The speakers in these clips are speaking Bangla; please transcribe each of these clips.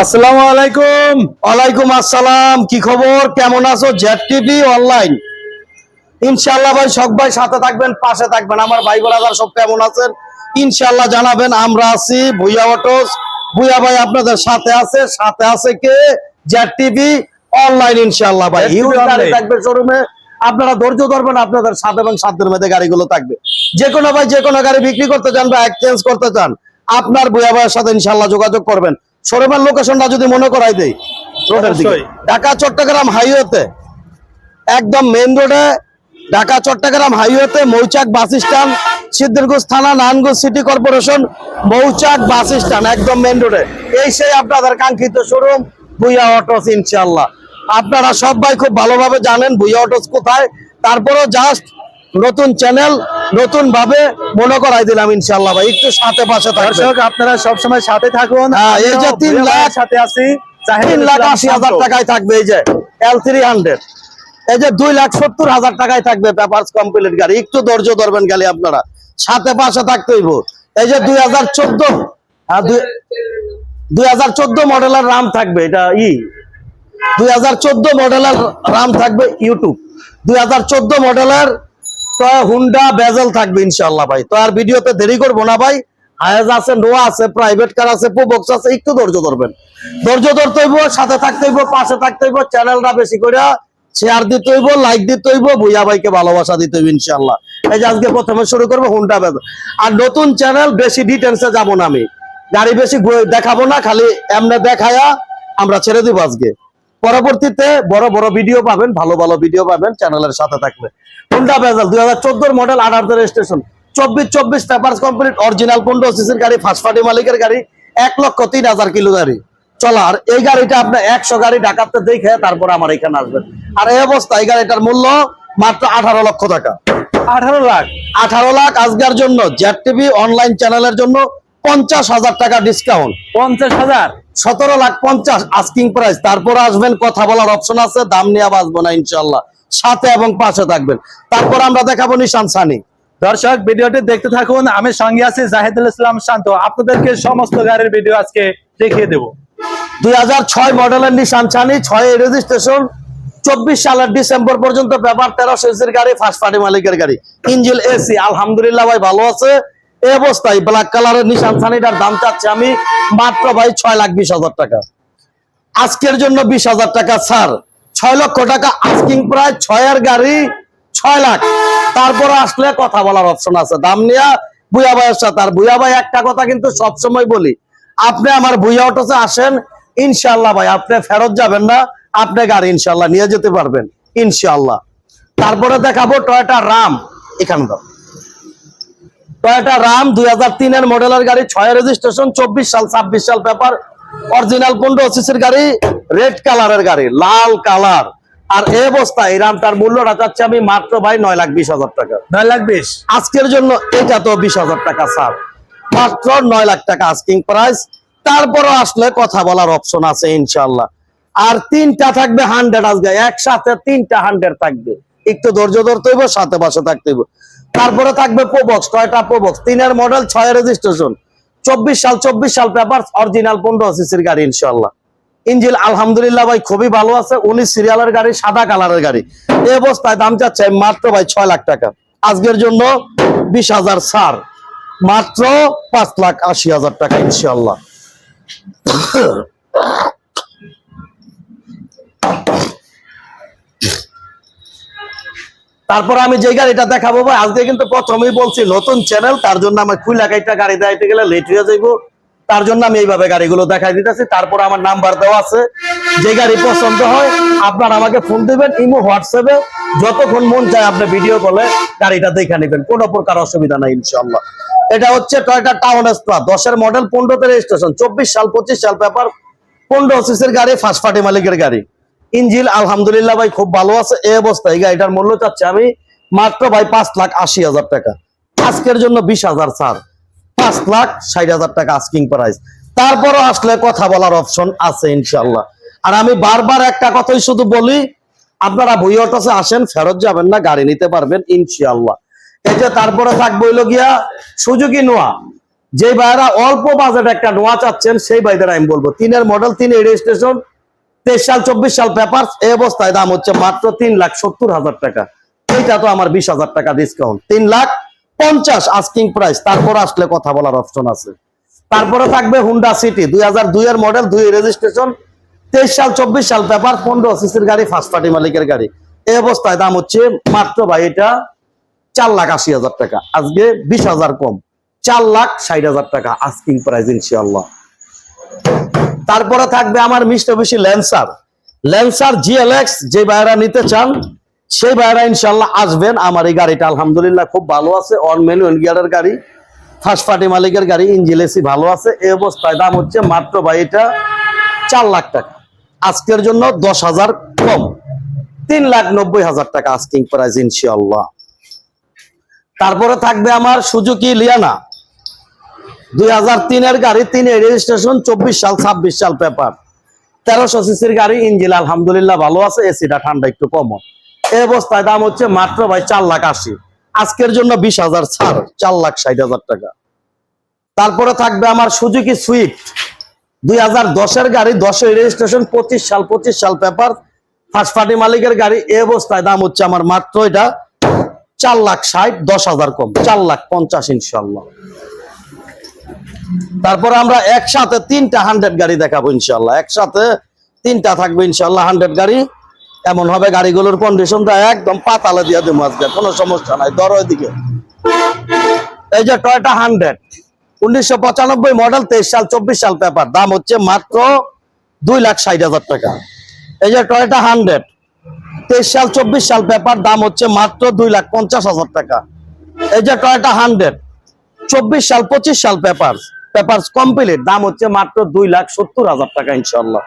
আসসালামু আলাইকুম। ওয়ালাইকুম আসসালাম। কি খবর? কেমন আছো? Z TV online. ইনশাল্লাহ ভাই সব ভাই সাথে থাকবেন পাশে থাকবেন। আমার ভাই বোনাদার সব কেমন আছেন? ইনশাল্লাহ জানাবেন আমরা আছি ভুইয়া অটোস। ভুইয়া ভাই আপনাদের সাথে আছে। সাথে আছে কে? জেড টিভি অনলাইন ইনশাল্লাহ ভাই। হিউজ গাড়ি থাকবে শোরুমে আপনারা ধৈর্য ধরবেন আপনাদের সাথে এবং সাধ্যের মধ্যে গাড়িগুলো থাকবে। যে কোনো ভাই যে কোনো গাড়ি বিক্রি করতে চান বা এক্সচেঞ্জ করতে চান আপনার ভুইয়া ভাইয়ের সাথে ইনশাল্লাহ যোগাযোগ করবেন। শোরুমের লোকেশনটা যদি মনে করাই দেই রোডের দিকে। ঢাকা চট্টগ্রাম হাইওয়েতে একদম মেইন রোডে ঢাকা চট্টগ্রাম হাইওয়েতে মৌচাক বাস স্ট্যান্ড সিদ্ধিরগঞ্জ থানা Narayanganj city corporation Mouchak bus stand একদম মেইন রোডে এই সেই আপনাদের কাঙ্ক্ষিত শোরুম ভুইয়া অটোস ইনশাল্লাহ আপনারা সবাই খুব ভালোভাবে জানেন ভুইয়া অটোস কোথায়। তারপরেও জাস্ট নতুন চ্যানেল নতুন ভাবে মনে করাই দিলাম ইনশাল্লাহ ভাই। একটু সাথে পাশে থাকবে দর্শক আপনারা সবসময় সাথে থাকুন। হ্যাঁ, এই যে তিন লাখ- সাথে আছি। তিন লাখ আশি হাজার টাকায় থাকবে এই যে এল থ্রি হান্ড্রেড এই যে দুই লাখ সত্তর হাজার টাকায় থাকবে পেপার কমপ্লিট গাড়ি। একটু ধৈর্য ধরবেন গাড়ি আপনারা। সাথে পাশে থাকতে হইব। এই যে দুই হাজার চোদ্দ দুই হাজার চোদ্দ মডেলের রাম থাকবে। এটা ই। দুই হাজার চোদ্দ মডেলের রাম থাকবে ইউটিউব দুই হাজার চোদ্দ মডেলের তো হুন্ডা বেজেল থাকবে ইনশাল্লাহ ভাই। তো আর ভিডিওতে দেরি করব না ভাই। হায়াজ আছে নোয়া আছে প্রাইভেট কার আছে পোবক্স আছে, একটু ধৈর্য ধরবেন। ধৈর্য ধরতে হইব, সাথে থাকতে হইব, পাশে থাকতে হইব চ্যানেলটা বেশি করে শেয়ার দিতে হইব লাইক দিতে হইব, ভুইয়া ভাইকে ভালোবাসা দিতে হইব ইনশাল্লাহ এই যে আজকে প্রথমে শুরু করব হুন্ডা বেজেল আর নতুন চ্যানেল বেশি ডিটেলসে যাব না আমি। গাড়ি বেশি দেখাবো না, খালি এমনি দেখায়া আমরা ছেড়ে দিব আজকে। পরবর্তীতে বড় বড় ভিডিও পাবেন ভালো ভালো ভিডিও পাবেন চ্যানেলের সাথে থাকবে। হুন্ডা বেজাল দুই হাজার চোদ্দোর মডেল আঠারো রেজিস্ট্রেশন চব্বিশ চব্বিশ পেপার কমপ্লিট অরিজিনাল পনেরো সিসির গাড়ি ফার্স্ট পার্টি মালিকের গাড়ি এক লক্ষ তিন হাজার কিলো গাড়ি। চলার এই গাড়িটা আপনার একশো গাড়ি ঢাকাতে দেখে তারপর আমার এখানে আসবেন। আর এই অবস্থা এই গাড়িটার মূল্য মাত্র আঠারো লক্ষ টাকা। আঠারো লাখ। আঠারো লাখ আজকের জন্য জেড টিভি অনলাইন চ্যানেলের জন্য পঞ্চাশ হাজার টাকা ডিসকাউন্ট পঞ্চাশ হাজার? সতেরো লাখ পঞ্চাশ আস্কিং প্রাইস তারপর আসবেন কথা বলার অপশন আছে দাম নিয়ে বাঁচবো না ইনশাল্লাহ সাথে এবং পাশে থাকবেন। তারপর আমরা দেখাবো নিশান সানি দর্শক ভিডিওটি দেখতে থাকুন। আমি সঙ্গে আছি জাহিদুল ইসলাম শান্ত। আপনাদেরকে সমস্ত গাড়ির ভিডিও আজকে দেখিয়ে দেবো। দুই হাজার ছয় মডেলের নিশান সানি ছয় রেজিস্ট্রেশন চব্বিশ সালের ডিসেম্বর পর্যন্ত ব্যাপার তেরো সিসির গাড়ি ফার্স্ট পার্টি মালিকের গাড়ি। ইঞ্জিল এসি আলহামদুলিল্লাহ ভাই ভালো আছে। এই অবস্থায় ব্ল্যাক কালারের নিশান সানিটার দাম চাচ্ছে আমি মাত্র ভাই ছয় লাখ বিশ হাজার টাকা। আজকের জন্য বিশ হাজার টাকা ছাড় ছয় লক্ষ টাকা আস্কিং প্রায় ছয়ের গাড়ি ছয় লাখ। তারপরে আসলে কথা বলার অপশন আছে। দাম নিয়ে বুয়া ভাইয়ের সাথে। আর বুয়া ভাই একটা কথা কিন্তু সবসময় বলি, আপনি আমার বুয়া অটোসে আসেন ইনশাল্লাহ ভাই, আপনি ফেরত যাবেন না, আপনি গাড়ি ইনশাল্লাহ নিয়ে যেতে পারবেন ইনশাল্লাহ তারপরে দেখাবো টয়টা রাম এখানে দাও। টয়োটা রাম দুই হাজার তিনের মডেলের গাড়ি ছয় রেজিস্ট্রেশন চব্বিশ সাল ছাব্বিশ সাল পেপার অরিজিনাল পনেরো সিসির গাড়ি রেড কালারের গাড়ি লাল কালার আর এই অবস্থায় এই রামটার মূল্যটা চাচ্ছি আমি মাত্র ভাই নয় লাখ বিশ হাজার টাকা। নয় লাখ বিশ? আজকের জন্য এটা তো বিশ হাজার টাকা ছাড় মাত্র নয় লাখ টাকা আস্কিং প্রাইস তারপরও আসলে কথা বলার অপশন আছে ইনশাল্লাহ আর তিনটা থাকবে হান্ড্রেড আজকে একসাথে তিনটা হান্ড্রেড থাকবে। একটু ধৈর্য ধরতে হইব, সাথে পাশে থাকতে হইব। তারপরে থাকবে পোবক্স টয়টা পোবক্স তিনের মডেল ছয় রেজিস্ট্রেশন চব্বিশ সাল চব্বিশ সাল পেপার অরিজিনাল পনেরো সিসির গাড়ি ইনশাল্লাহ ইঞ্জিল, আলহামদুলিল্লাহ ভাই, খুবই ভালো আছে। উনিশ সিরিয়ালের গাড়ি, সাদা কালারের গাড়ি। এই অবস্থায় দাম চাচ্ছে মাত্র ভাই ছয় লাখ টাকা। আজকের জন্য বিশ হাজার সার মাত্র পাঁচ লাখ আশি হাজার টাকা ইনশাল্লাহ তারপর আমি যে গাড়িটা দেখাবো ভাই, আজকে কিন্তু প্রথমেই বলছি, নতুন চ্যানেল তার জন্য আমার খুলে গাড়িটা গাড়ি দেখাইতে গেলে লেট হয়ে যাইব। তার জন্য আমি এইভাবে গাড়িগুলো দেখাই দিতেছি। তারপর আমার নাম্বার দেওয়া আছে। যে গাড়ি পছন্দ হয়, আপনার আমাকে ফোন দিবেন, ইমো হোয়াটসঅ্যাপে যতক্ষণ মন চায় আপনি ভিডিও কলে গাড়িটা দেখে নেবেন। কোনো প্রকার অসুবিধা নাই ইনশাল্লাহ এটা হচ্ছে টয়টা টাউন এক্সপ্রা দশের মডেল পনেরোতে রেজিস্ট্রেশন চব্বিশ সাল, পঁচিশ সাল পেপার পনেরো সিসের গাড়ি ফার্স্ট পার্টি মালিকের গাড়ি। ইঞ্জিল, আলহামদুলিল্লাহ ভাই, খুব ভালো আছে। এই অবস্থায় গাড়িটার মূল্য চাচ্ছে আমি মাত্র ভাই পাঁচ লাখ আশি হাজার টাকা। আজকের জন্য বিশ হাজার ছাড় পাঁচ লাখ ষাট হাজার টাকা আস্কিং প্রাইস তারপরও আসলে কথা বলার অপশন আছে ইনশাল্লাহ আর আমি বারবার একটা কথাই শুধু বলি, আপনারা বই অটোসে আসেন, ফেরত যাবেন না, গাড়ি নিতে পারবেন ইনশাল্লাহ এই যে তারপরে থাকব হইল গিয়া সুজুকি নোয়া। যে ভাইরা অল্প বাজেট একটা নোয়া চাচ্ছেন, সেই ভাইদের আমি বলব। তিনের মডেল তিন রেজিস্ট্রেশন তেইশ সাল, চব্বিশ সাল পেপার এই অবস্থায় দাম হচ্ছে মাত্র তিন লাখ সত্তর হাজার টাকা। এইটা তো আমার বিশ হাজার টাকা ডিসকাউন্ট তিন লাখ পঞ্চাশ আস্কিং প্রাইস তারপর আসলে কথা বলার অপশন আছে। তারপরে থাকবে হুন্ডা সিটি দুই হাজার দুই এর মডেল দুই রেজিস্ট্রেশন তেইশ সাল, চব্বিশ সাল পেপার পনেরো সিসির গাড়ি ফার্স্ট পার্টি মালিকের গাড়ি। এই অবস্থায় দাম হচ্ছে মাত্র ভাই এটা চার লাখ আশি হাজার টাকা। আজকে বিশ হাজার কম। চার লাখ ষাট হাজার টাকা আস্কিং প্রাইস ইনশাল্লাহ তারপরে থাকবে আমার মিস্টার বেশি ল্যান্সার। ল্যান্সার জিএলএক্স যে ভাইরা নিতে চান, সেই ভাইরা ইনশাল্লাহ আসবেন। আমার এই গাড়িটা আলহামদুলিল্লাহ খুব ভালো আছে। অন ম্যানুয়াল গিয়ারের গাড়ি ফার্স্ট পার্টি মালিকের গাড়ি ইঞ্জিল এসি ভালো আছে। এই অবস্থায় দাম হচ্ছে মাত্র ভাই এটা চার লাখ টাকা। আজকের জন্য দশ হাজার কম। তিন লাখ নব্বই হাজার টাকা আস্কিং প্রাইস ইনশাল্লাহ তারপরে থাকবে আমার সুজুকি লিয়ানা দুই হাজার তিনের গাড়ি, তিনের রেজিস্ট্রেশন চব্বিশ সাল, ছাব্বিশ সাল পেপার তেরোশো সিসির গাড়ি, ইঞ্জিন আলহামদুলিল্লাহ ভালো আছে এসিটা ঠান্ডা একটু অবস্থায় দাম হচ্ছে মাত্র ভাই চার লাখ আশি। আজকের জন্য বিশ হাজার ছাড়, চার লাখ ষাট হাজার টাকা। তারপরে থাকবে আমার সুজুকি সুইফট দুই হাজার দশের গাড়ি, দশের রেজিস্ট্রেশন পঁচিশ সাল পঁচিশ সাল পেপার ফার্স্ট পার্টি মালিকের গাড়ি, এ অবস্থায় দাম হচ্ছে আমার মাত্র এটা চার লাখ ষাট, দশ হাজার কম, চার লাখ পঞ্চাশ ইনশাল্লাহ তারপর আমরা একসাথে তিনটা হান্ড্রেড গাড়ি দেখাবো ইনশাল্লাহ একসাথে তিনটা থাকবে ইনশাল্লাহ হান্ড্রেড গাড়ি। এমন হবে গাড়িগুলোর কন্ডিশনটা একদম পাতালে দিয়ে দেবো আজকে, কোনো সমস্যা নাই, ধরো এদিকে। এই যে টয়টা হান্ড্রেড উনিশশো পঁচানব্বই মডেল তেইশ সাল, চব্বিশ সাল পেপার দাম হচ্ছে মাত্র দুই লাখ ষাট হাজার টাকা। এই যে টয়টা হান্ড্রেড তেইশ সাল, চব্বিশ সাল পেপার দাম হচ্ছে মাত্র দুই লাখ পঞ্চাশ হাজার টাকা। এই যে টয়টা হান্ড্রেড চব্বিশ সাল, পঁচিশ সাল পেপার পেপার কমপ্লিট দাম হচ্ছে মাত্র দুই লাখ সত্তর হাজার টাকা ইনশাল্লাহ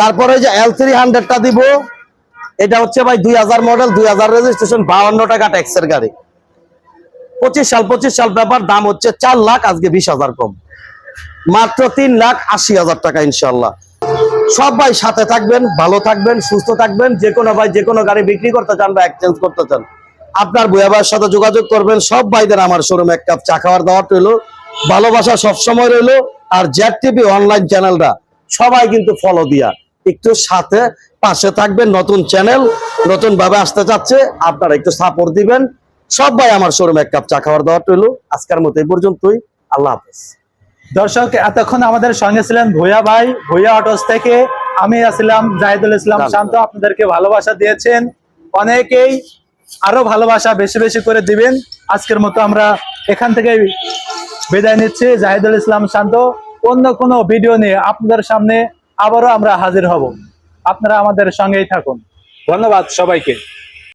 তারপরে যে এল থ্রি হান্ড্রেডটা দিব, এটা হচ্ছে ভাই দুই হাজার মডেল দুই হাজার রেজিস্ট্রেশন বাউন্ন টাকা ট্যাক্সের গাড়ি। পঁচিশ সাল পঁচিশ সাল পেপার দাম হচ্ছে চার লাখ, আজকে বিশ হাজার কম। মাত্র তিন লাখ আশি হাজার টাকা ইনশাল্লাহ সব ভাই সাথে থাকবেন, ভালো থাকবেন, সুস্থ থাকবেন, যে কোনো ভাই যে কোনো গাড়ি বিক্রি করতে চান বা এক্সচেঞ্জ করতে চান আপনার বইয়া ভাইয়ের সাথে যোগাযোগ করবেন। সব ভাইদের আমার শোরুমে এক কাপ চা খাওয়ার দাওয়াত রইল। ভালোবাসা সবসময় রইল আর জ্যাট টিভি অনলাইন চ্যানেলটা সবাই কিন্তু ফলো দিয়া একটু সাথে পাশে থাকবেন। নতুন চ্যানেল নতুন ভাবে আসতে চাচ্ছে আপনারা একটু সাপোর্ট দিবেন। সব ভাই আমার শোরুমে এক কাপ চা খাওয়ার দাওয়াত রইল। আজকের মতো এই পর্যন্তই। আল্লাহ হাফেজ। দর্শক এতক্ষণ আমাদের সঙ্গে ছিলেন ভুয়া ভাই ভুয়া অটোস থেকে। আমি আছিলাম জাহিদুল ইসলাম শান্ত। আপনাদেরকে ভালোবাসা দিয়েছেন অনেকেই। আরও ভালোবাসা বেশি বেশি করে দিবেন। আজকের মতো আমরা এখান থেকে বিদায় নিচ্ছি। জাহিদুল ইসলাম শান্ত, অন্য কোনো ভিডিও নিয়ে আপনাদের সামনে আবারও আমরা হাজির হব। আপনারা আমাদের সঙ্গেই থাকুন। ধন্যবাদ সবাইকে।